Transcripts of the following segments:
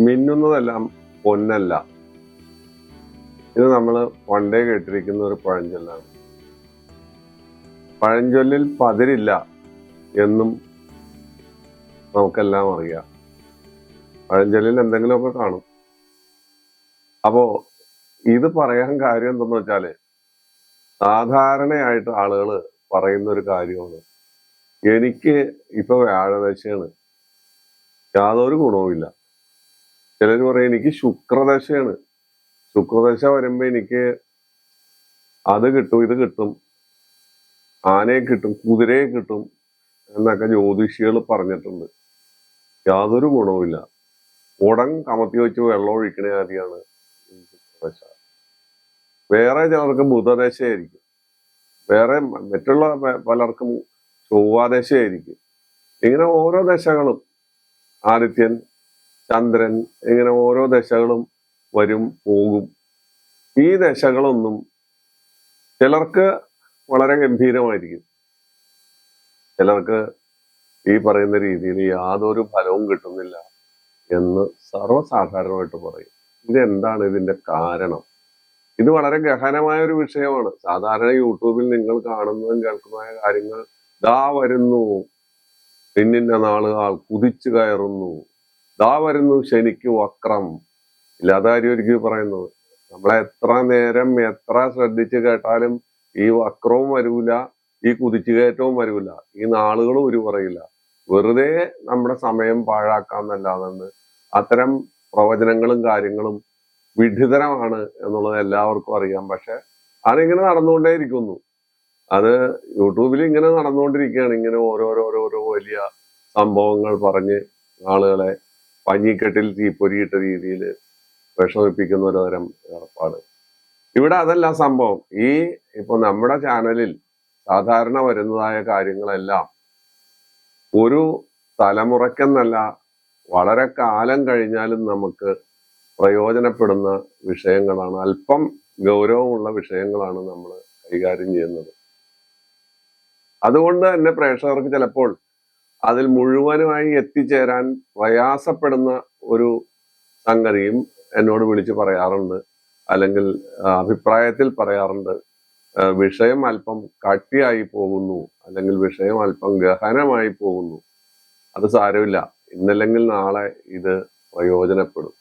മിന്നുന്നതെല്ലാം പൊന്നല്ല. ഇത് നമ്മൾ പണ്ടേ കേട്ടിരിക്കുന്ന ഒരു പഴഞ്ചൊല്ലാണ്. പഴഞ്ചൊല്ലിൽ പതിരില്ല എന്നും നമുക്കെല്ലാം അറിയാം. പഴഞ്ചൊല്ലിൽ എന്തെങ്കിലുമൊക്കെ കാണും. അപ്പോ ഇത് പറയാൻ കാര്യം എന്തെന്ന് വെച്ചാൽ സാധാരണയായിട്ട് ആളുകൾ പറയുന്ന ഒരു കാര്യമാണ്. എനിക്ക് ഇപ്പൊ വ്യാഴദശയാണ് യാതൊരു ഗുണവുമില്ല. ചിലർ പറയും എനിക്ക് ശുക്രദശയാണ്. ശുക്രദശ വരുമ്പോ എനിക്ക് അത് കിട്ടും ഇത് കിട്ടും ആനയെ കിട്ടും കുതിരയെ കിട്ടും എന്നൊക്കെ ജ്യോതിഷികൾ പറഞ്ഞിട്ടുണ്ട്. യാതൊരു ഗുണവുമില്ല. ഉടൻ കമത്തി വെച്ച് വെള്ളം ഒഴിക്കണ ആദ്യമാണ് ശുക്രദശ. വേറെ ചിലർക്ക് ബുധദശയായിരിക്കും. വേറെ മറ്റുള്ള പലർക്കും ചൊവ്വാദശയായിരിക്കും. ഇങ്ങനെ ഓരോ ദശകളും ആദിത്യൻ ചന്ദ്രൻ ഇങ്ങനെ ഓരോ ദശകളും വരും പോകും. ഈ ദശകളൊന്നും ചിലർക്ക് വളരെ ഗംഭീരമായിരിക്കും. ചിലർക്ക് ഈ പറയുന്ന രീതിയിൽ യാതൊരു ഫലവും കിട്ടുന്നില്ല എന്ന് സർവസാധാരണമായിട്ട് പറയും. ഇതെന്താണ് ഇതിന്റെ കാരണം? ഇത് വളരെ ഗഹനമായ ഒരു വിഷയമാണ്. സാധാരണ യൂട്യൂബിൽ നിങ്ങൾ കാണുന്നതും കേൾക്കുന്നതായ കാര്യങ്ങൾ ദാ വരുന്നു. പിന്നിന്ന നാളുകൾ കുതിച്ചു കയറുന്നു. ദാ വരുന്നു ശനിക്ക് വക്രം. ഇല്ലാത്ത കാര്യമായിരിക്കും ഈ പറയുന്നത്? നമ്മളെ എത്ര നേരം എത്ര ശ്രദ്ധിച്ച് കേട്ടാലും ഈ വക്രവും വരൂല ഈ കുതിച്ചു കയറ്റവും വരൂല ഈ നാളുകളും ഒരു പറയില്ല. വെറുതെ നമ്മുടെ സമയം പാഴാക്കാന്നല്ലാതെന്ന് അത്തരം പ്രവചനങ്ങളും കാര്യങ്ങളും വിഡിതരമാണ് എന്നുള്ളത് എല്ലാവർക്കും അറിയാം. പക്ഷെ അതിങ്ങനെ നടന്നുകൊണ്ടേയിരിക്കുന്നു. അത് യൂട്യൂബിൽ ഇങ്ങനെ നടന്നുകൊണ്ടിരിക്കുകയാണ്. ഇങ്ങനെ ഓരോരോ ഓരോ വലിയ സംഭവങ്ങൾ പറഞ്ഞ് ആളുകളെ പഞ്ഞിക്കെട്ടിൽ തീ പൊരിയിട്ട രീതിയിൽ വിഷമിപ്പിക്കുന്ന ഒരു തരം ഏർപ്പാട്. ഇവിടെ അതല്ല സംഭവം. ഈ ഇപ്പൊ നമ്മുടെ ചാനലിൽ സാധാരണ വരുന്നതായ കാര്യങ്ങളെല്ലാം ഒരു തലമുറയ്ക്കെന്നല്ല വളരെ കാലം കഴിഞ്ഞാലും നമുക്ക് പ്രയോജനപ്പെടുന്ന വിഷയങ്ങളാണ്. അല്പം ഗൗരവമുള്ള വിഷയങ്ങളാണ് നമ്മൾ കൈകാര്യം ചെയ്യുന്നത്. അതുകൊണ്ട് തന്നെ പ്രേക്ഷകർക്ക് ചിലപ്പോൾ അതിൽ മുഴുവനുമായി എത്തിച്ചേരാൻ പ്രയാസപ്പെടുന്ന ഒരു സംഗതിയും എന്നോട് വിളിച്ച് പറയാറുണ്ട്. അല്ലെങ്കിൽ അഭിപ്രായത്തിൽ പറയാറുണ്ട്. വിഷയം അല്പം കട്ടിയായി പോകുന്നു. അല്ലെങ്കിൽ വിഷയം അല്പം ഗഹനമായി പോകുന്നു. അത് സാരമില്ല. ഇന്നല്ലെങ്കിൽ നാളെ ഇത് പ്രയോജനപ്പെടും.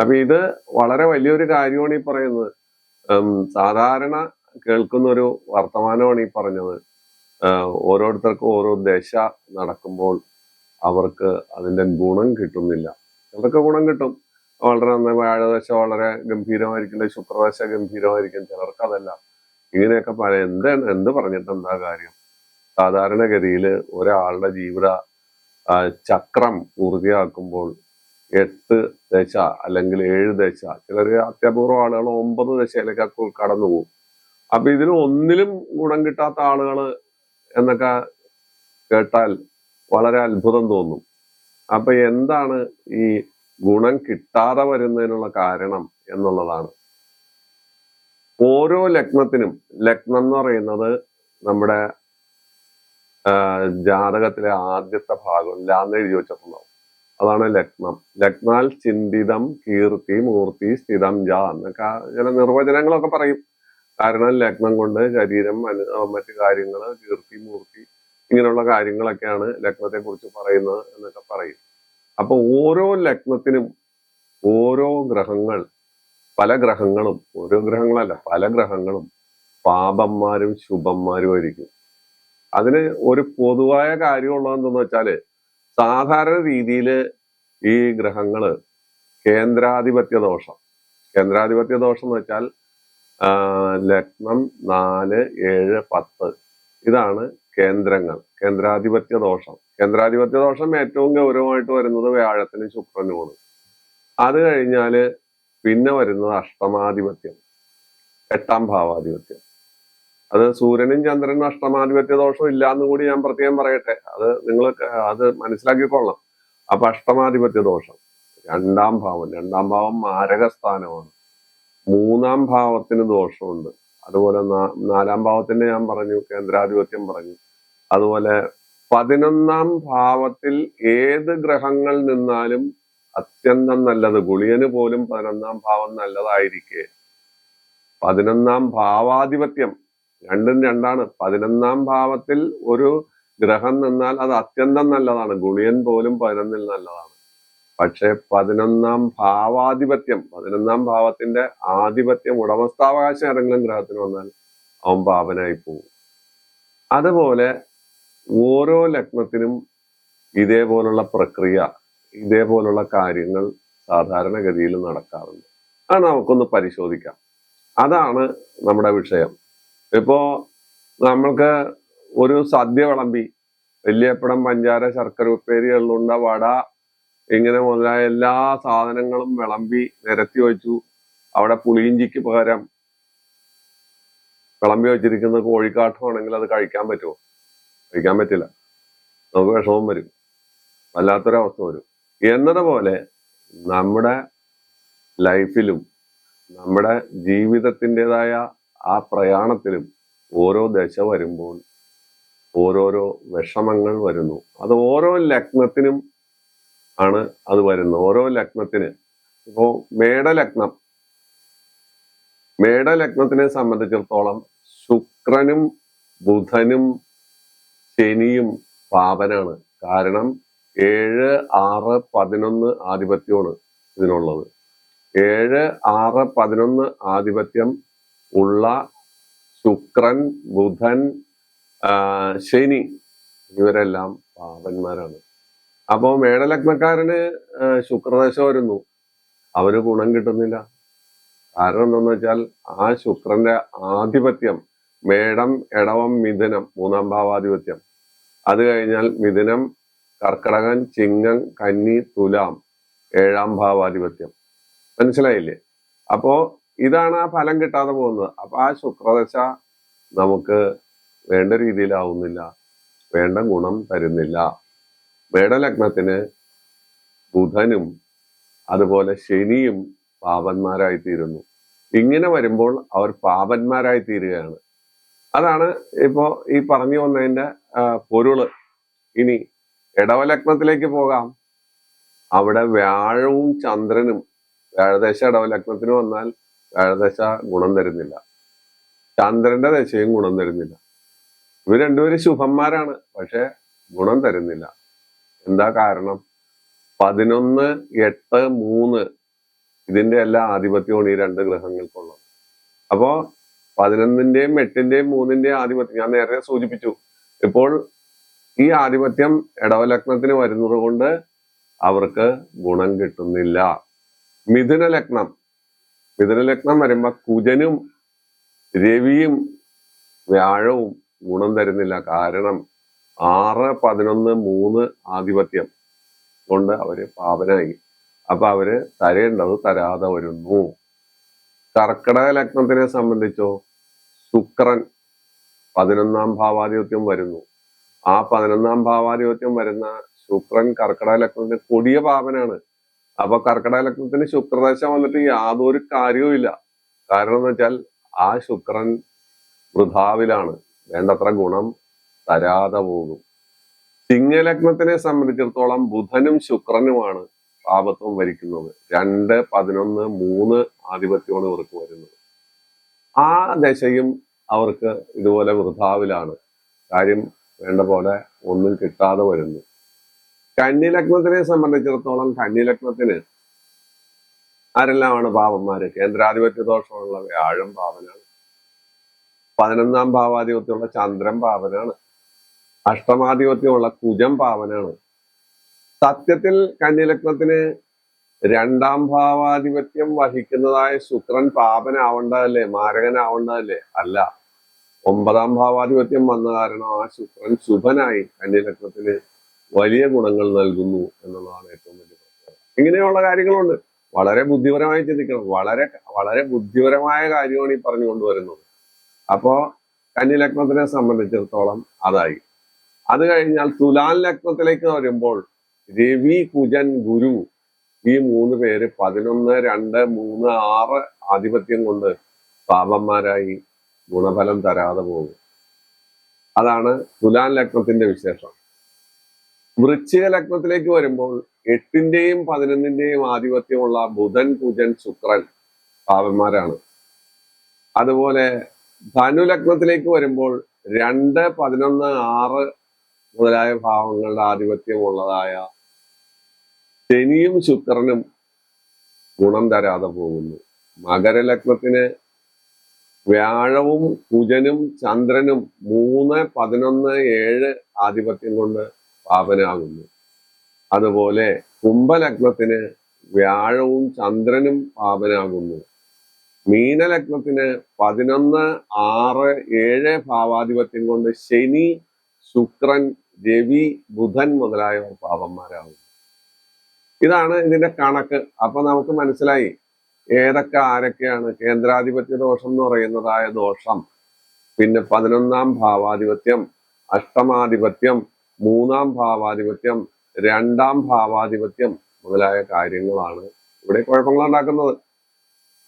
അപ്പൊ ഇത് വളരെ വലിയൊരു കാര്യമാണ് ഈ പറയുന്നത്. സാധാരണ കേൾക്കുന്ന ഒരു വർത്തമാനമാണ് ഈ പറഞ്ഞത്. ഓരോരുത്തർക്കും ഓരോ ദശ നടക്കുമ്പോൾ അവർക്ക് അതിന്റെ ഗുണം കിട്ടുന്നില്ല. ചിലർക്ക് ഗുണം കിട്ടും. വളരെ നന്നായി വ്യാഴദശ വളരെ ഗംഭീരമായിരിക്കും ശുക്രദശ ഗംഭീരമായിരിക്കും. ചിലർക്ക് അതല്ല. ഇങ്ങനെയൊക്കെ പല എന്ത് എന്ത് പറഞ്ഞിട്ട് എന്താ കാര്യം? സാധാരണഗതിയിൽ ഒരാളുടെ ജീവിത ചക്രം പൂർത്തിയാക്കുമ്പോൾ എട്ട് ദശ അല്ലെങ്കിൽ ഏഴ് ദശ ചിലർ അത്യപൂർവം ആളുകൾ ഒമ്പത് ദശയിലേക്ക് കടന്നു പോകും അപ്പൊ ഇതിന് ഒന്നിലും ഗുണം കിട്ടാത്ത ആളുകൾ എന്നൊക്കെ കേട്ടാൽ വളരെ അത്ഭുതം തോന്നും. അപ്പൊ എന്താണ് ഈ ഗുണം കിട്ടാതെ വരുന്നതിനുള്ള കാരണം എന്നുള്ളതാണ്. ഓരോ ലഗ്നത്തിനും ലഗ്നം എന്ന് പറയുന്നത് നമ്മുടെ ജാതകത്തിലെ ആദ്യത്തെ ഭാഗം ലാന്ന് എഴുതി വെച്ചിട്ടുണ്ടാവും. അതാണ് ലഗ്നം. ലഗ്നാൽ ചിന്തിതം കീർത്തി മൂർത്തി സ്ഥിതം ജ എന്നൊക്കെ ചില നിർവചനങ്ങളൊക്കെ പറയും. കാരണം ലഗ്നം കൊണ്ട് ശരീരം മറ്റു കാര്യങ്ങൾ കീർത്തി മൂർത്തി ഇങ്ങനെയുള്ള കാര്യങ്ങളൊക്കെയാണ് ലഗ്നത്തെ കുറിച്ച് പറയുന്നത് എന്നൊക്കെ പറയും. അപ്പൊ ഓരോ ലഗ്നത്തിനും ഓരോ ഗ്രഹങ്ങൾ പല ഗ്രഹങ്ങളും ഓരോ ഗ്രഹങ്ങളല്ല പല ഗ്രഹങ്ങളും പാപന്മാരും ശുഭന്മാരും ആയിരിക്കും. അതിന് ഒരു പൊതുവായ കാര്യം ഉള്ളതെന്തെന്ന് വെച്ചാൽ സാധാരണ രീതിയിൽ ഈ ഗ്രഹങ്ങൾ കേന്ദ്രാധിപത്യ ദോഷം. കേന്ദ്രാധിപത്യ ദോഷം എന്ന് വെച്ചാൽ ലഗ്നം നാല് ഏഴ് പത്ത്. ഇതാണ് കേന്ദ്രങ്ങൾ. കേന്ദ്രാധിപത്യ ദോഷം. കേന്ദ്രാധിപത്യ ദോഷം ഏറ്റവും ഗൗരവമായിട്ട് വരുന്നത് വ്യാഴത്തിന് ശുക്രനുമാണ്. അത് കഴിഞ്ഞാൽ പിന്നെ വരുന്നത് അഷ്ടമാധിപത്യം. എട്ടാം ഭാവാധിപത്യം. അത് സൂര്യനും ചന്ദ്രനും അഷ്ടമാധിപത്യ ദോഷം ഇല്ല എന്ന് കൂടി ഞാൻ പ്രത്യേകം പറയട്ടെ. അത് നിങ്ങൾ അത് മനസ്സിലാക്കിക്കൊള്ളാം അപ്പൊ അഷ്ടമാധിപത്യ ദോഷം. രണ്ടാം ഭാവം. രണ്ടാം ഭാവം മാരകസ്ഥാനമാണ്. മൂന്നാം ഭാവത്തിന് ദോഷമുണ്ട്. അതുപോലെ നാലാം ഭാവത്തിന്റെ ഞാൻ പറഞ്ഞു കേന്ദ്രാധിപത്യം പറഞ്ഞു. അതുപോലെ പതിനൊന്നാം ഭാവത്തിൽ ഏത് ഗ്രഹങ്ങൾ നിന്നാലും അത്യന്തം നല്ലത് ഗുളിയന് പോലും പതിനൊന്നാം ഭാവം നല്ലതായിരിക്കേ. പതിനൊന്നാം ഭാവാധിപത്യം രണ്ടും രണ്ടാണ്. പതിനൊന്നാം ഭാവത്തിൽ ഒരു ഗ്രഹം നിന്നാൽ അത് അത്യന്തം നല്ലതാണ്. ഗുളിയൻ പോലും പതിനൊന്നിൽ നല്ലതാണ്. പക്ഷെ പതിനൊന്നാം ഭാവാധിപത്യം പതിനൊന്നാം ഭാവത്തിന്റെ ആധിപത്യം ഉടമസ്ഥാവകാശം ഏതെങ്കിലും ഗ്രഹത്തിന് വന്നാൽ അവൻ പാപനായി പോകും. അതുപോലെ ഓരോ ലഗ്നത്തിനും ഇതേപോലുള്ള പ്രക്രിയ ഇതേപോലുള്ള കാര്യങ്ങൾ സാധാരണഗതിയിൽ നടക്കാറുണ്ട്. അത് നമുക്കൊന്ന് പരിശോധിക്കാം. അതാണ് നമ്മുടെ വിഷയം. ഇപ്പോ നമ്മൾക്ക് ഒരു സദ്യ വിളമ്പി വലിയപ്പടം പഞ്ചാര ശർക്കര ഉപ്പേരി എള്ളുണ്ട വട ഇങ്ങനെ മുതലായ എല്ലാ സാധനങ്ങളും വിളമ്പി നിരത്തി വെച്ചു. അവിടെ പുളിയിഞ്ചിക്ക് പകരം വിളമ്പി വെച്ചിരിക്കുന്ന കോഴിക്കാട്ടമാണെങ്കിൽ അത് കഴിക്കാൻ പറ്റുമോ? കഴിക്കാൻ പറ്റില്ല. നമുക്ക് വിഷമം വരും. വല്ലാത്തൊരവസ്ഥ വരും. എന്നതുപോലെ നമ്മുടെ ലൈഫിലും നമ്മുടെ ജീവിതത്തിന്റെതായ ആ പ്രയാണത്തിലും ഓരോ ദശ വരുമ്പോൾ ഓരോരോ വിഷമങ്ങൾ വരുന്നു. അത് ഓരോ ലഗ്നത്തിനും ആണ് അത് വരുന്നത്. ഓരോ ലഗ്നത്തിന് ഇപ്പോ മേടലഗ്നം. മേടലഗ്നത്തിനെ സംബന്ധിച്ചിടത്തോളം ശുക്രനും ബുധനും ശനിയും പാപനാണ് കാരണം ഏഴ് ആറ് പതിനൊന്ന് ആധിപത്യമാണ് ഇതിനുള്ളത്. ഏഴ് ആറ് പതിനൊന്ന് ആധിപത്യം ഉള്ള ശുക്രൻ ബുധൻ ശനി ഇവരെല്ലാം പാപന്മാരാണ് അപ്പോ മേടലഗ്നക്കാരന് ശുക്രദശ വരുന്നു അവന് ഗുണം കിട്ടുന്നില്ല. കാരണം എന്താണെന്ന് വെച്ചാൽ ആ ശുക്രന്റെ ആധിപത്യം മേടം എടവം മിഥുനം മൂന്നാം ഭാവാധിപത്യം. അത് കഴിഞ്ഞാൽ മിഥുനം കർക്കടകൻ ചിങ്ങം കന്നി തുലാം ഏഴാം ഭാവാധിപത്യം. മനസ്സിലായില്ലേ? അപ്പോ ഇതാണ് ആ ഫലം കിട്ടാതെ പോകുന്നത്. അപ്പൊ ആ ശുക്രദശ നമുക്ക് വേണ്ട രീതിയിലാവുന്നില്ല. വേണ്ട ഗുണം തരുന്നില്ല. മേടലഗ്നത്തിന് ബുധനും അതുപോലെ ശനിയും പാപന്മാരായി തീരുന്നു ഇങ്ങനെ വരുമ്പോൾ അവർ പാപന്മാരായി തീരുകയാണ് അതാണ് ഇപ്പോ ഈ പറഞ്ഞു വന്നതിന്റെ പൊരുൾ. ഇനി ഇടവലഗ്നത്തിലേക്ക് പോകാം. അവിടെ വ്യാഴവും ചന്ദ്രനും വ്യാഴദശ ഇടവലഗ്നത്തിന് വന്നാൽ വ്യാഴദശ ഗുണം തരുന്നില്ല. ചന്ദ്രന്റെ ദശയും ഗുണം തരുന്നില്ല. ഇവർ രണ്ടുപേരും ശുഭന്മാരാണ് പക്ഷെ ഗുണം തരുന്നില്ല. എന്താ കാരണം? പതിനൊന്ന് എട്ട് മൂന്ന് ഇതിന്റെ എല്ലാ ആധിപത്യമാണ് ഈ രണ്ട് ഗ്രഹങ്ങൾക്കുള്ളത്. അപ്പോ പതിനൊന്നിന്റെയും എട്ടിന്റെയും മൂന്നിന്റെയും ആധിപത്യം ഞാൻ നേരത്തെ സൂചിപ്പിച്ചു. ഇപ്പോൾ ഈ ആധിപത്യം ഇടവലഗ്നത്തിന് വരുന്നത് കൊണ്ട് അവർക്ക് ഗുണം കിട്ടുന്നില്ല. മിഥുന ലഗ്നം. മിഥുന ലഗ്നം വരുമ്പോ കുജനും രവിയും വ്യാഴവും ഗുണം തരുന്നില്ല. കാരണം ആറ് പതിനൊന്ന് മൂന്ന് ആധിപത്യം. കൊണ്ട് അവർ പാപനായി. അപ്പൊ അവർ തരേണ്ടത് തരാതെ വരുന്നു. കർക്കിടക ലഗ്നത്തിനെ സംബന്ധിച്ചോ ശുക്രൻ പതിനൊന്നാം ഭാവാധിപത്യം വരുന്നു. ആ പതിനൊന്നാം ഭാവാധിപത്യം വരുന്ന ശുക്രൻ കർക്കിടക ലഗ്നത്തിന് കൊടിയ പാപനാണ്. അപ്പൊ കർക്കിടക ലഗ്നത്തിന് ശുക്രദശ വന്നിട്ട് യാതൊരു കാര്യവും ഇല്ല. കാരണം എന്ന് വെച്ചാൽ ആ ശുക്രൻ വൃഥാവിലാണ്. വേണ്ടത്ര ഗുണം തരാതെ പോകും. സിംഹലഗ്നത്തിനെ സംബന്ധിച്ചിടത്തോളം ബുധനും ശുക്രനുമാണ് പാപത്വം വരിക്കുന്നത്. രണ്ട് പതിനൊന്ന് മൂന്ന് ആധിപത്യമാണ് ഇവർക്ക് വരുന്നത്. ആ ദശയും അവർക്ക് ഇതുപോലെ വൃഥാവിലാണ്. കാര്യം വേണ്ട പോലെ ഒന്നും കിട്ടാതെ വരുന്നു. കന്നിലഗ്നത്തിനെ സംബന്ധിച്ചിടത്തോളം കന്നിലഗ്നത്തിന് ആരെല്ലാമാണ് പാപന്മാര്? കേന്ദ്രാധിപത്യ ദോഷമുള്ള വ്യാഴം പാപനാണ് പതിനൊന്നാം ഭാവാധിപത്യമുള്ള ചന്ദ്രൻ പാപനാണ് അഷ്ടമാധിപത്യമുള്ള കുജം പാവനാണ്. സത്യത്തിൽ കന്യലക്നത്തിന് രണ്ടാം ഭാവാധിപത്യം വഹിക്കുന്നതായ ശുക്രൻ പാപനാവണ്ടല്ലേ മാരകനാവണ്ടല്ലേ അല്ല. ഒമ്പതാം ഭാവാധിപത്യം വന്ന കാരണം ആ ശുക്രൻ ശുഭനായി കന്യലഗ്നത്തിന് വലിയ ഗുണങ്ങൾ നൽകുന്നു എന്നുള്ളതാണ് ഏറ്റവും വലിയ പ്രത്യേകത. ഇങ്ങനെയുള്ള കാര്യങ്ങളുണ്ട്. വളരെ ബുദ്ധിപരമായി ചിന്തിക്കണം. വളരെ വളരെ ബുദ്ധിപരമായ കാര്യമാണ് ഈ പറഞ്ഞു കൊണ്ടുവരുന്നത് അപ്പോ കന്യലഗ്നത്തിനെ സംബന്ധിച്ചിടത്തോളം അതായി. അത് കഴിഞ്ഞാൽ തുലാൻ ലഗ്നത്തിലേക്ക് വരുമ്പോൾ രവി കുജൻ ഗുരു ഈ മൂന്ന് പേര് പതിനൊന്ന് രണ്ട് മൂന്ന് ആറ് ആധിപത്യം കൊണ്ട് പാപന്മാരായി ഗുണഫലം തരാതെ പോകും. അതാണ് തുലാൻ ലഗ്നത്തിന്റെ വിശേഷം. വൃശ്ചിക ലഗ്നത്തിലേക്ക് വരുമ്പോൾ എട്ടിന്റെയും പതിനൊന്നിന്റെയും ആധിപത്യമുള്ള ബുധൻ കുജൻ ശുക്രൻ പാപന്മാരാണ്. അതുപോലെ ധനു ലഗ്നത്തിലേക്ക് വരുമ്പോൾ രണ്ട് പതിനൊന്ന് ആറ് മുതലായ ഭാവങ്ങളുടെ ആധിപത്യമുള്ളതായ ശനിയും ശുക്രനും ഗുണം തരാതെ പോകുന്നു. മകരലഗ്നത്തിന് വ്യാഴവും കുജനും ചന്ദ്രനും മൂന്ന് പതിനൊന്ന് ഏഴ് ആധിപത്യം കൊണ്ട് പാപനാകുന്നു. അതുപോലെ കുംഭലഗ്നത്തിന് വ്യാഴവും ചന്ദ്രനും പാപനാകുന്നു. മീനലഗ്നത്തിന് പതിനൊന്ന് ആറ് ഏഴ് ഭാവാധിപത്യം കൊണ്ട് ശനി ശുക്രൻ രവി ബുധൻ മുതലായവർ പാപന്മാരാകുന്നു. ഇതാണ് ഇതിന്റെ കണക്ക്. അപ്പൊ നമുക്ക് മനസ്സിലായി ഏതൊക്കെ ആരൊക്കെയാണ് കേന്ദ്രാധിപത്യ ദോഷം എന്ന് പറയുന്നതായ ദോഷം. പിന്നെ പതിനൊന്നാം ഭാവാധിപത്യം അഷ്ടമാധിപത്യം മൂന്നാം ഭാവാധിപത്യം രണ്ടാം ഭാവാധിപത്യം മുതലായ കാര്യങ്ങളാണ് ഇവിടെ കുഴപ്പങ്ങൾ ഉണ്ടാക്കുന്നത്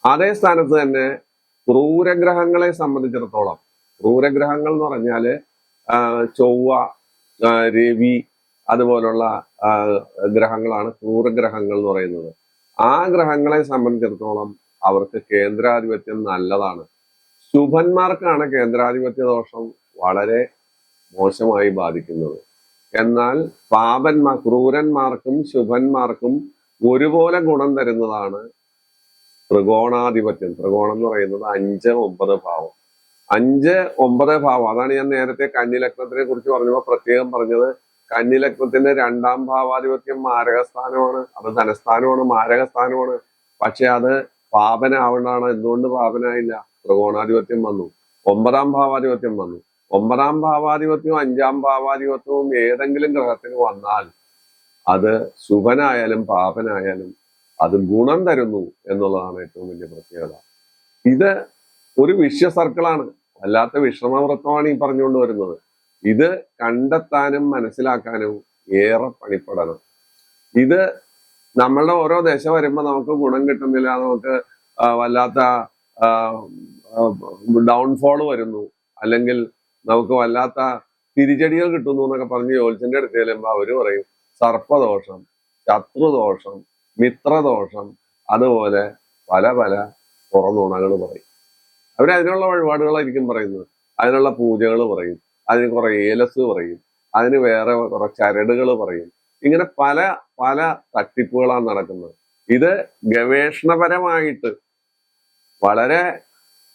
അതേ സ്ഥാനത്ത് തന്നെ ക്രൂരഗ്രഹങ്ങളെ സംബന്ധിച്ചിടത്തോളം ക്രൂരഗ്രഹങ്ങൾ എന്ന് പറഞ്ഞാൽ ചൊവ്വ രവി അതുപോലുള്ള ഗ്രഹങ്ങളാണ് ക്രൂരഗ്രഹങ്ങൾ എന്ന് പറയുന്നത്. ആ ഗ്രഹങ്ങളെ സംബന്ധിച്ചിടത്തോളം അവർക്ക് കേന്ദ്രാധിപത്യം നല്ലതാണ്. ശുഭന്മാർക്കാണ് കേന്ദ്രാധിപത്യ ദോഷം വളരെ മോശമായി ബാധിക്കുന്നത്. എന്നാൽ പാപന്മാർ ക്രൂരന്മാർക്കും ശുഭന്മാർക്കും ഒരുപോലെ ഗുണം തരുന്നതാണ് ത്രികോണാധിപത്യം. ത്രികോണം എന്ന് പറയുന്നത് അഞ്ച് ഒമ്പത് ഭാവം. അഞ്ച് ഒമ്പത് ഭാവം. അതാണ് ഞാൻ നേരത്തെ കന്നിലഗ്നത്തിനെ കുറിച്ച് പറഞ്ഞപ്പോൾ പ്രത്യേകം പറഞ്ഞത്. കന്നിലഗ്നത്തിന്റെ രണ്ടാം ഭാവാധിപത്യം മാരകസ്ഥാനമാണ്. അത് ധനസ്ഥാനമാണ് മാരകസ്ഥാനമാണ്. പക്ഷെ അത് പാപനാവണ്ടാണ്. എന്തുകൊണ്ട് പാപനായില്ല? ത്രികോണാധിപത്യം വന്നു. ഒമ്പതാം ഭാവാധിപത്യം വന്നു. ഒമ്പതാം ഭാവാധിപത്യവും അഞ്ചാം ഭാവാധിപത്യവും ഏതെങ്കിലും ഗ്രഹത്തിന് വന്നാൽ അത് ശുഭനായാലും പാപനായാലും അത് ഗുണം തരുന്നു എന്നുള്ളതാണ് ഏറ്റവും വലിയ പ്രത്യേകത. ഇത് ഒരു വിശ്വ സർക്കിളാണ്. വല്ലാത്ത വിശ്രമവൃത്തമാണ് ഈ പറഞ്ഞുകൊണ്ട് വരുന്നത്. ഇത് കണ്ടെത്താനും മനസ്സിലാക്കാനും ഏറെ പണിപ്പെടണം. ഇത് നമ്മളുടെ ഓരോ ദശ വരുമ്പോൾ നമുക്ക് ഗുണം കിട്ടുന്നില്ല നമുക്ക് വല്ലാത്ത ഡൗൺഫോൾ വരുന്നു അല്ലെങ്കിൽ നമുക്ക് വല്ലാത്ത തിരിച്ചടികൾ കിട്ടുന്നു എന്നൊക്കെ പറഞ്ഞ് ജോത്സ്യന്റെ അടുത്ത് ചെല്ലുമ്പോൾ അവർ പറയും സർപ്പദോഷം ശത്രുദോഷം മിത്രദോഷം അതുപോലെ പല പല പുറന്നുണകൾ പറയും. അവർ അതിനുള്ള വഴിപാടുകളായിരിക്കും പറയുന്നത്. അതിനുള്ള പൂജകൾ പറയും. അതിന് കുറെ ഏലസ് പറയും. അതിന് വേറെ കുറെ ചരടുകൾ പറയും. ഇങ്ങനെ പല പല തട്ടിപ്പുകളാണ് നടക്കുന്നത്. ഇത് ഗവേഷണപരമായിട്ട് വളരെ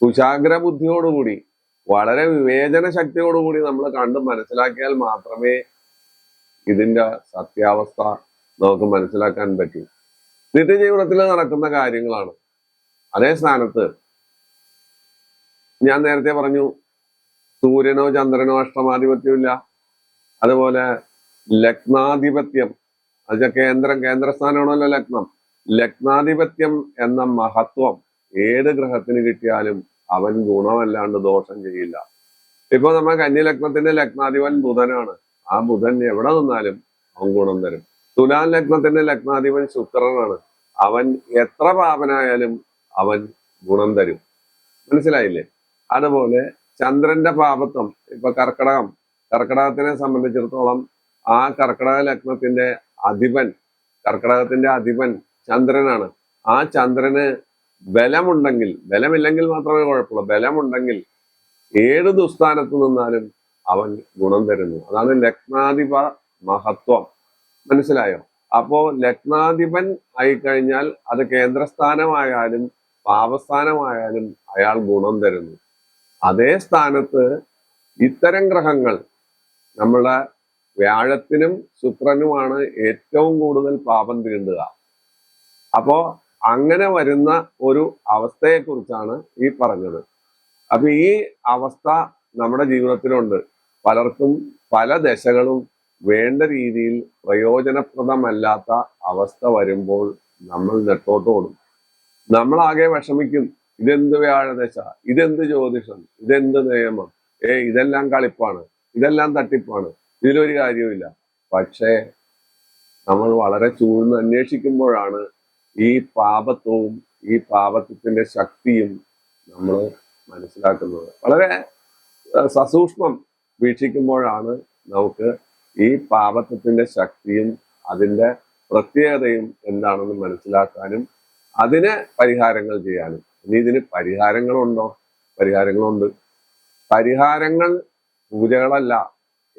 കുശാഗ്ര ബുദ്ധിയോടുകൂടി വളരെ വിവേചന ശക്തിയോടുകൂടി നമ്മൾ കണ്ട് മനസ്സിലാക്കിയാൽ മാത്രമേ ഇതിന്റെ സത്യാവസ്ഥ നമുക്ക് മനസ്സിലാക്കാൻ പറ്റൂ. നിത്യജീവിതത്തിൽ നടക്കുന്ന കാര്യങ്ങളാണ്. അതേ സ്ഥാനത്ത് ഞാൻ നേരത്തെ പറഞ്ഞു സൂര്യനോ ചന്ദ്രനോ അഷ്ടമാധിപത്യമില്ല. അതുപോലെ ലഗ്നാധിപത്യം അത് കേന്ദ്രം കേന്ദ്രസ്ഥാനമാണല്ലോ ലഗ്നം. ലഗ്നാധിപത്യം എന്ന മഹത്വം ഏത് ഗ്രഹത്തിന് കിട്ടിയാലും അവൻ ഗുണമല്ലാണ്ട് ദോഷം ചെയ്യില്ല. ഇപ്പൊ നമ്മ കന്യലഗ്നത്തിന്റെ ലഗ്നാധിപൻ ബുധനാണ്. ആ ബുധൻ എവിടെ നിന്നാലും അവൻ ഗുണം തരും. തുലാൻ ലഗ്നത്തിന്റെ ലഗ്നാധിപൻ ശുക്രനാണ്. അവൻ എത്ര പാപനായാലും അവൻ ഗുണം തരും. മനസ്സിലായില്ലേ? അതുപോലെ ചന്ദ്രന്റെ പാപത്വം ഇപ്പൊ കർക്കടകം കർക്കടകത്തിനെ സംബന്ധിച്ചിടത്തോളം ആ കർക്കടക ലഗ്നത്തിന്റെ അധിപൻ കർക്കടകത്തിന്റെ അധിപൻ ചന്ദ്രനാണ്. ആ ചന്ദ്രന് ബലമുണ്ടെങ്കിൽ ബലമില്ലെങ്കിൽ മാത്രമേ കുഴപ്പമുള്ളൂ. ബലമുണ്ടെങ്കിൽ ഏത് ദുസ്ഥാനത്ത് നിന്നാലും അവൻ ഗുണം തരുന്നു. അതാണ് ലഗ്നാധിപ മഹത്വം. മനസ്സിലായോ? അപ്പോ ലഗ്നാധിപൻ ആയിക്കഴിഞ്ഞാൽ അത് കേന്ദ്രസ്ഥാനമായാലും പാപസ്ഥാനമായാലും അയാൾ ഗുണം തരുന്നു. അതേ സ്ഥാനത്ത് ഇത്തരം ഗ്രഹങ്ങൾ നമ്മളെ വ്യാഴത്തിനും ശുക്രനുമാണ് ഏറ്റവും കൂടുതൽ പാപം തീണ്ടുക. അപ്പോ അങ്ങനെ വരുന്ന ഒരു അവസ്ഥയെക്കുറിച്ചാണ് ഈ പറഞ്ഞത്. അപ്പൊ ഈ അവസ്ഥ നമ്മുടെ ജീവിതത്തിലുണ്ട്. പലർക്കും പല ദശകളും വേണ്ട രീതിയിൽ പ്രയോജനപ്രദമല്ലാത്ത അവസ്ഥ വരുമ്പോൾ നമ്മൾ നെട്ടോട്ടോടും നമ്മളാകെ വിഷമിക്കും. ഇതെന്ത് വ്യാഴദശ? ഇതെന്ത് ജ്യോതിഷം? ഇതെന്ത് നിയമം? ഏ ഇതെല്ലാം കളിപ്പാണ്. ഇതെല്ലാം തട്ടിപ്പാണ്. ഇതിലൊരു കാര്യവുമില്ല. പക്ഷേ നമ്മൾ വളരെ ചൂഴ്ന്ന് അന്വേഷിക്കുമ്പോഴാണ് ഈ പാപത്വവും ഈ പാപത്വത്തിന്റെ ശക്തിയും നമ്മൾ മനസ്സിലാക്കുന്നത്. വളരെ സസൂക്ഷ്മം വീക്ഷിക്കുമ്പോഴാണ് നമുക്ക് ഈ പാപത്വത്തിന്റെ ശക്തിയും അതിന്റെ പ്രത്യേകതയും എന്താണെന്ന് മനസ്സിലാക്കാനും അതിന് പരിഹാരങ്ങൾ ചെയ്യാനും ഇനി ഇതിന് പരിഹാരങ്ങളുണ്ടോ? പരിഹാരങ്ങളുണ്ട്. പരിഹാരങ്ങൾ പൂജകളല്ല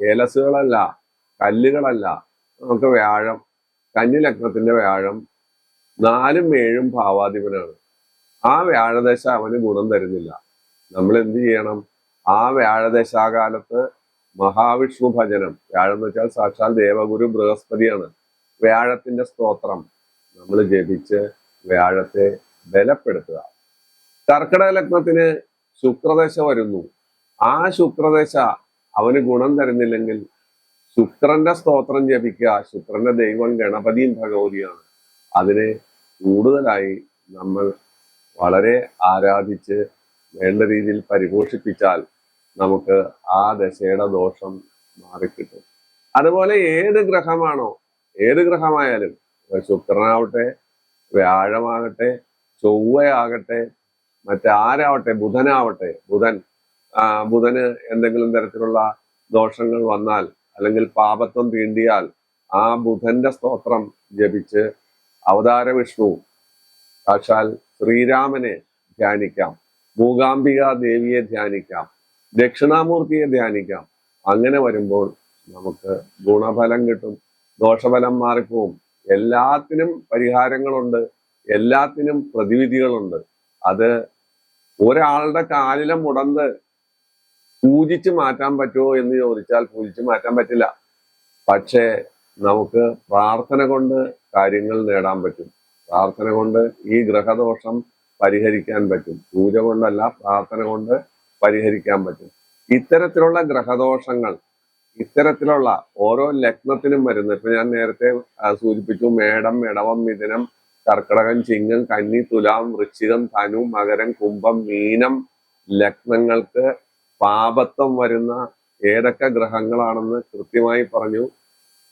ഏലസുകളല്ല കല്ലുകളല്ല. നമുക്ക് വ്യാഴം കന്നിലഗ്നത്തിന്റെ വ്യാഴം നാലും ഏഴും ഭാവാധിപനാണ്. ആ വ്യാഴദശ അവന് ഗുണം തരുന്നില്ല. നമ്മൾ എന്ത് ചെയ്യണം? ആ വ്യാഴദശാകാലത്ത് മഹാവിഷ്ണു ഭജനം. വ്യാഴം എന്ന് വെച്ചാൽ സാക്ഷാൽ ദേവഗുരു ബൃഹസ്പതിയാണ്. വ്യാഴത്തിന്റെ സ്തോത്രം. നമ്മൾ ജപിച്ച് വ്യാഴത്തെ ബലപ്പെടുത്തുക. കർക്കിടക ലഗ്നത്തിന് ശുക്രദശ വരുന്നു. ആ ശുക്രദശ അവന് ഗുണം തരുന്നില്ലെങ്കിൽ ശുക്രന്റെ സ്തോത്രം ജപിക്കുക ശുക്രന്റെ ദൈവം ഗണപതിയും ഭഗവതിയാണ് അതിനെ കൂടുതലായി നമ്മൾ വളരെ ആരാധിച്ച് വേണ്ട രീതിയിൽ പരിപോഷിപ്പിച്ചാൽ നമുക്ക് ആ ദശയുടെ ദോഷം മാറിക്കിട്ടും. അതുപോലെ ഏത് ഗ്രഹമാണോ ഏത് ഗ്രഹമായാലും ശുക്രനാവട്ടെ വ്യാഴമാകട്ടെ ചൊവ്വയാകട്ടെ മറ്റാരാവട്ടെ ബുധനാവട്ടെ ബുധൻ ബുധന് എന്തെങ്കിലും തരത്തിലുള്ള ദോഷങ്ങൾ വന്നാൽ അല്ലെങ്കിൽ പാപത്വം തീണ്ടിയാൽ ആ ബുധന്റെ സ്തോത്രം ജപിച്ച് അവതാര വിഷ്ണു സാക്ഷാൽ ശ്രീരാമനെ ധ്യാനിക്കാം മൂകാംബിക ദേവിയെ ധ്യാനിക്കാം ദക്ഷിണാമൂർത്തിയെ ധ്യാനിക്കാം. അങ്ങനെ വരുമ്പോൾ നമുക്ക് ഗുണഫലം കിട്ടും ദോഷഫലം മാറിപ്പോവും. എല്ലാത്തിനും പരിഹാരങ്ങളുണ്ട് എല്ലാത്തിനും പ്രതിവിധികളുണ്ട്. അത് ഒരാളുടെ കാലിലെ മുടന്ത് പൂജിച്ച് മാറ്റാൻ പറ്റുമോ എന്ന് ചോദിച്ചാൽ പൂജിച്ച് മാറ്റാൻ പറ്റില്ല. പക്ഷേ നമുക്ക് പ്രാർത്ഥന കൊണ്ട് കാര്യങ്ങൾ നേടാൻ പറ്റും. പ്രാർത്ഥന കൊണ്ട് ഈ ഗ്രഹദോഷം പരിഹരിക്കാൻ പറ്റും. പൂജ കൊണ്ടല്ല പ്രാർത്ഥന കൊണ്ട് പരിഹരിക്കാൻ പറ്റും. ഇത്തരത്തിലുള്ള ഗ്രഹദോഷങ്ങൾ ഇത്തരത്തിലുള്ള ഓരോ ലഗ്നത്തിനും വരുന്നു ഇപ്പൊ ഞാൻ നേരത്തെ സൂചിപ്പിച്ചു മേടം ഇടവം മിഥുനം കർക്കിടകം ചിങ്ങം കന്നി തുലാം വൃശ്ചികം ധനു മകരം കുംഭം മീനം ലഗ്നങ്ങൾക്ക് പാപത്വം വരുന്ന ഏതൊക്കെ ഗ്രഹങ്ങളാണെന്ന് കൃത്യമായി പറഞ്ഞു.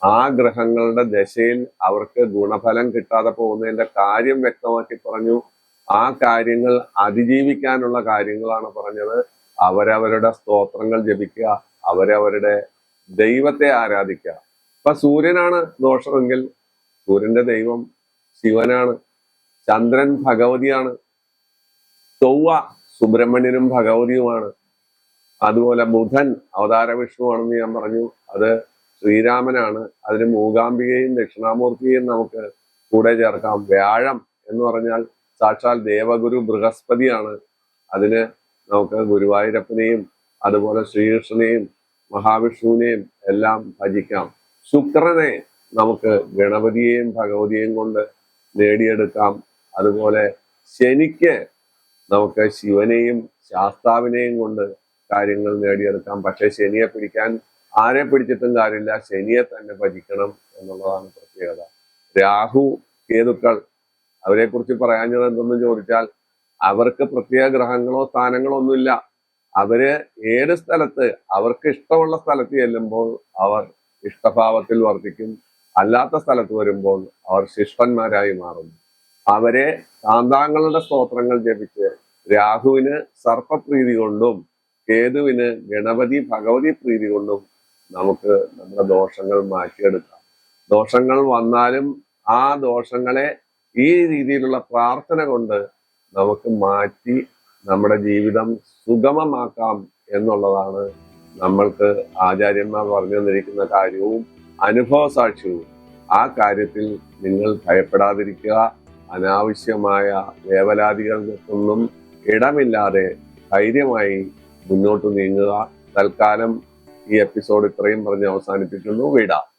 ആ ഗ്രഹങ്ങളുടെ ദശയിൽ അവർക്ക് ഗുണഫലം കിട്ടാതെ പോകുന്നതിന്റെ കാര്യം വ്യക്തമാക്കി പറഞ്ഞു. ആ കാര്യങ്ങൾ അതിജീവിക്കാനുള്ള കാര്യങ്ങളാണ് പറഞ്ഞത്. അവരവരുടെ സ്തോത്രങ്ങൾ ജപിക്കുക അവരവരുടെ ദൈവത്തെ ആരാധിക്കുക. ഇപ്പൊ സൂര്യനാണ് ദോഷമെങ്കിൽ സൂര്യന്റെ ദൈവം ശിവനാണ്. ചന്ദ്രൻ ഭഗവതിയാണ്. ചൊവ്വ സുബ്രഹ്മണ്യനും ഭഗവതിയുമാണ്. അതുപോലെ ബുധൻ അവതാര വിഷ്ണുവാണെന്ന് ഞാൻ പറഞ്ഞു. അത് ശ്രീരാമനാണ്. അതിന് മൂകാംബികയും ദക്ഷിണാമൂർത്തിയും നമുക്ക് കൂടെ ചേർക്കാം. വ്യാഴം എന്ന് പറഞ്ഞാൽ സാക്ഷാൽ ദേവഗുരു ബൃഹസ്പതിയാണ്. അതിന് നമുക്ക് ഗുരുവായൂരപ്പനെയും അതുപോലെ ശ്രീകൃഷ്ണനെയും മഹാവിഷ്ണുവിനെയും എല്ലാം ഭജിക്കാം. ശുക്രനെ നമുക്ക് ഗണപതിയെയും ഭഗവതിയെയും കൊണ്ട് നേടിയെടുക്കാം. അതുപോലെ ശനിക്ക് നമുക്ക് ശിവനെയും ശാസ്താവിനെയും കൊണ്ട് കാര്യങ്ങൾ നേടിയെടുക്കാം. പക്ഷെ ശനിയെ പിടിക്കാൻ ആരെ പിടിച്ചിട്ടും കാര്യമില്ല. ശനിയെ തന്നെ ഭജിക്കണം എന്നുള്ളതാണ് പ്രത്യേകത. രാഹു കേതുക്കൾ അവരെ കുറിച്ച് പറയാഞ്ഞത് എന്തെന്ന് ചോദിച്ചാൽ അവർക്ക് പ്രത്യേക ഗ്രഹങ്ങളോ സ്ഥാനങ്ങളോ ഒന്നുമില്ല. അവർ ഏത് സ്ഥലത്ത് അവർക്ക് ഇഷ്ടമുള്ള സ്ഥലത്ത് ചെല്ലുമ്പോൾ അവർ ഇഷ്ടഭാവത്തിൽ വർദ്ധിക്കും അല്ലാത്ത സ്ഥലത്ത് വരുമ്പോൾ അവർ ശിഷ്ടന്മാരായി മാറുന്നു. അവരെ കാന്താങ്ങളുടെ സ്തോത്രങ്ങൾ ജപിച്ച് രാഹുവിന് സർപ്പപ്രീതി കൊണ്ടും കേതുവിന് ഗണപതി ഭഗവതി പ്രീതി കൊണ്ടും നമുക്ക് നമ്മുടെ ദോഷങ്ങൾ മാറ്റിയെടുക്കാം. ദോഷങ്ങൾ വന്നാലും ആ ദോഷങ്ങളെ ഈ രീതിയിലുള്ള പ്രാർത്ഥന കൊണ്ട് നമുക്ക് മാറ്റി നമ്മുടെ ജീവിതം സുഗമമാക്കാം എന്നുള്ളതാണ് നമ്മൾക്ക് ആചാര്യന്മാർ പറഞ്ഞു തന്നിരിക്കുന്ന കാര്യവും അനുഭവ സാക്ഷ്യവും ആ കാര്യത്തിൽ നിങ്ങൾ ഭയപ്പെടാതിരിക്കുക. അനാവശ്യമായ വേവലാതികൾക്കൊന്നും ഇടമില്ലാതെ ധൈര്യമായി മുന്നോട്ട് നീങ്ങുക. തൽക്കാലം ഈ എപ്പിസോഡ് ഇത്രയും പറഞ്ഞ് അവസാനിപ്പിക്കുന്നു. വിടാം.